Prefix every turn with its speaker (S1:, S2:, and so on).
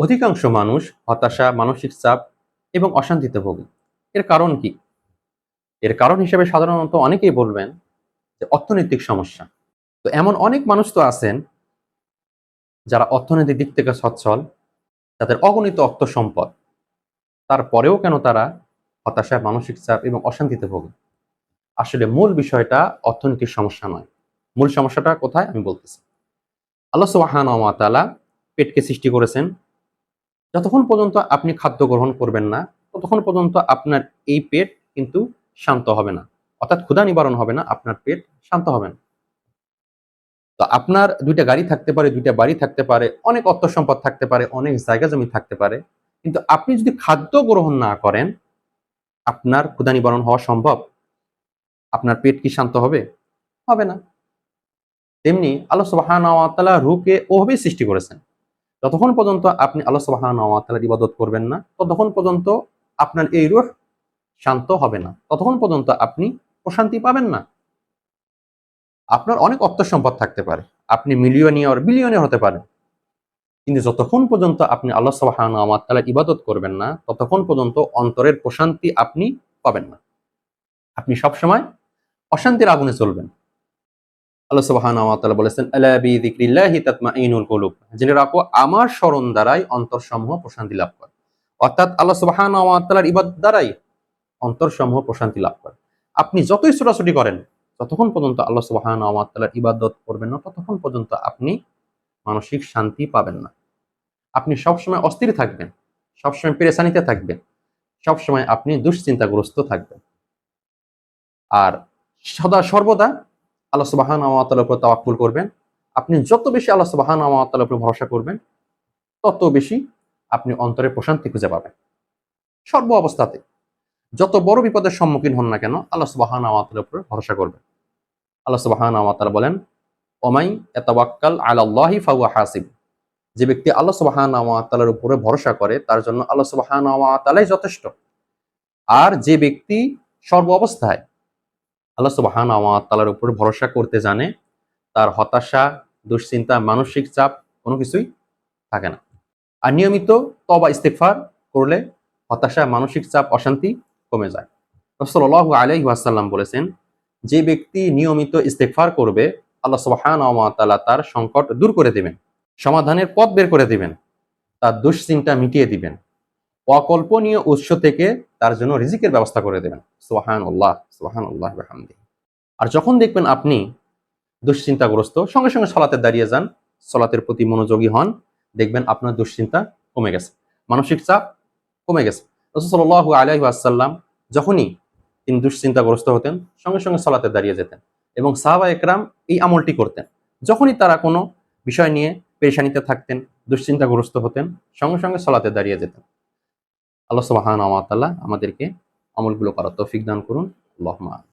S1: অধিকাংশ মানুষ হতাশা, মানসিক চাপ এবং অশান্তিতে ভোগে। এর কারণ কি? এর কারণ হিসেবে সাধারণত অনেকেই বলবেন যে অর্থনৈতিক সমস্যা। তো এমন অনেক মানুষ তো আছেন যারা অর্থনৈতিক দিক থেকে সচ্ছল, তাদের অগণিত অর্থ সম্পদ। তারপরেও কেন তারা হতাশা, মানসিক চাপ এবং অশান্তিতে ভোগে? আসলে মূল বিষয়টা অর্থনৈতিক সমস্যা নয়। মূল সমস্যাটা কোথায়? আমি বলতেছি। আল্লাহ সুবাহান পেটকে সৃষ্টি করেছেন যতক্ষণ পর্যন্ত আপনি খাদ্য গ্রহণ করবেন না, ততক্ষণ পর্যন্ত আপনার এই পেট কিন্তু শান্ত হবে না। অর্থাৎ ক্ষুধা নিবারণ হবে না, আপনার পেট শান্ত হবে না। তো আপনার দুইটা গাড়ি থাকতে পারে, দুইটা বাড়ি থাকতে পারে, অনেক অর্থ সম্পদ থাকতে পারে, অনেক জায়গা জমি থাকতে পারে। কিন্তু আপনি যদি খাদ্য গ্রহণ না করেন, আপনার ক্ষুধা নিবারণ হওয়া সম্ভব? আপনার পেট কি শান্ত হবে? হবে না। তেমনি আল্লাহ সুবাহান রুকে ওভাবেই সৃষ্টি করেছেন। যতক্ষণ পর্যন্ত আপনি আল্লাহ সুবাহান ইবাদত করবেন না, ততক্ষণ পর্যন্ত আপনার এই রুহ শান্ত হবে না। ততক্ষণ পর্যন্ত আপনি প্রশান্তি পাবেন না। আপনার অনেক অর্থ সম্পদ থাকতে পারে। আপনি মিলিয়নিয়র, বিলিয়নিয়র হতে পারেন। কিন্তু যতক্ষণ পর্যন্ত আপনি আল্লাহ সুবাহান তালা ইবাদত করবেন না, ততক্ষণ পর্যন্ত অন্তরের প্রশান্তি আপনি পাবেন না। আপনি সবসময় অশান্তির আগুনে চলবেন আল্লাহ সুবহান বলেছেন, আলা রাখো, আমার স্মরণ দ্বারাই অন্তরসমূহ প্রশান্তি লাভ করে। অর্থাৎ আল্লাহ সুবহান তাআলার ইবাদত দ্বারাই অন্তরসমূহ প্রশান্তি লাভ করে। আপনি যতই ছোটাছুটি করেন ততক্ষণ পর্যন্ত আল্লাহ সুবহান তাআলার ইবাদত করবেন না, ততক্ষণ পর্যন্ত আপনি মানসিক শান্তি পাবেন না। আপনি সবসময় অস্থির থাকবেন, সবসময় পেরেশানিতে থাকবেন, সবসময় আপনি দুশ্চিন্তাগ্রস্ত থাকবেন। আর সদা সর্বদা আল্লাহ সুবাহান আমাতার উপর তাওয়াক্কুল করবেন। আপনি যত বেশি আল্লাহ সুবাহান আমাতার উপর ভরসা করবেন, তত বেশি আপনি অন্তরে প্রশান্তি খুঁজে পাবেন। সর্ব অবস্থাতে যত বড় বিপদের সম্মুখীন হন না কেন, আল্লাহ সুবাহান আমাতার উপর ভরসা করবেন। আল্লাহ সুবাহান আমাতার বলেন, ওমাই এতাবাক্কাল আল্লাহি ফাউয়া হাসিব। যে ব্যক্তি আল্লাহ সুবাহান আমাতালার উপরে ভরসা করে, তার জন্য আল্লাহ সুবাহান আমাতালাই যথেষ্ট। আর যে ব্যক্তি সর্ব অবস্থায় আল্লাহ সুবাহান তালার উপর ভরসা করতে জানে, তার হতাশা, দুশ্চিন্তা, মানসিক চাপ কোনো কিছুই থাকে না। আর নিয়মিত তবা ইস্তেফার করলে হতাশা, মানসিক চাপ, অশান্তি কমে যায়। রসল্লাহ আলহি আসাল্লাম বলেছেন, যে ব্যক্তি নিয়মিত ইস্তেফার করবে, আল্লাহ সুবাহান তালা তার সংকট দূর করে দিবেন, সমাধানের পথ বের করে দিবেন, তার দুশ্চিন্তা মিটিয়ে দিবেন। অকল্পনীয় উৎস থেকে তার জন্য রিজিকের ব্যবস্থা করে দেবেন। সোহান উল্লাহ সোহান হামদি আর যখন দেখবেন আপনি দুশ্চিন্তাগ্রস্ত, সঙ্গে সঙ্গে সলাতে দাঁড়িয়ে যান, সলাতের প্রতি মনোযোগী হন, দেখবেন আপনার দুশ্চিন্তা কমে গেছে। মানসিক চাপ কমে গেছে। রসুল আলহি আসাল্লাম যখনই তিনি দুশ্চিন্তাগ্রস্ত হতেন, সঙ্গে সঙ্গে সলাতে দাঁড়িয়ে যেতেন এবং সাহাবা একরাম এই আমলটি করতেন। যখনই তারা কোনো বিষয় নিয়ে পেরেশানিতে থাকতেন, দুশ্চিন্তাগ্রস্ত হতেন, সঙ্গে সঙ্গে সলাতে দাঁড়িয়ে যেতেন। আল্লাহ সুবাহান আমাতাল্লাহ আমাদেরকে আমলগুলো করার তৌফিক দান করুন। আল্লাহ